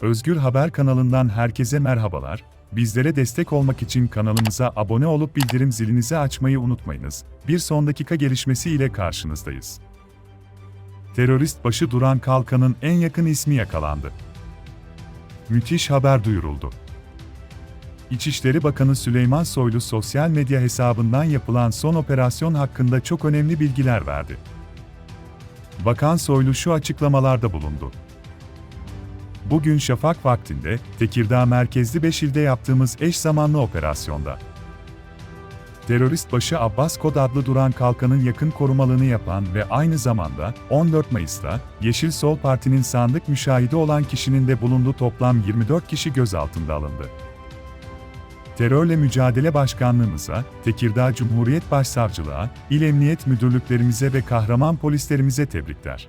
Özgür Haber kanalından herkese merhabalar. Bizlere destek olmak için kanalımıza abone olup bildirim zilinizi açmayı unutmayınız. Bir son dakika gelişmesi ile karşınızdayız. Terörist başı Duran Kalkan'ın en yakın ismi yakalandı. Müthiş haber duyuruldu. İçişleri Bakanı Süleyman Soylu sosyal medya hesabından yapılan son operasyon hakkında çok önemli bilgiler verdi. Bakan Soylu şu açıklamalarda bulundu. Bugün şafak vaktinde, Tekirdağ merkezli 5 ilde yaptığımız eş zamanlı operasyonda. Terörist başı Abbas Kod adlı Duran Kalkan'ın yakın korumalığını yapan ve aynı zamanda 14 Mayıs'ta Yeşil Sol Parti'nin sandık müşahidi olan kişinin de bulunduğu toplam 24 kişi gözaltında alındı. Terörle Mücadele Başkanlığımıza, Tekirdağ Cumhuriyet Başsavcılığa, İl Emniyet Müdürlüklerimize ve kahraman polislerimize tebrikler.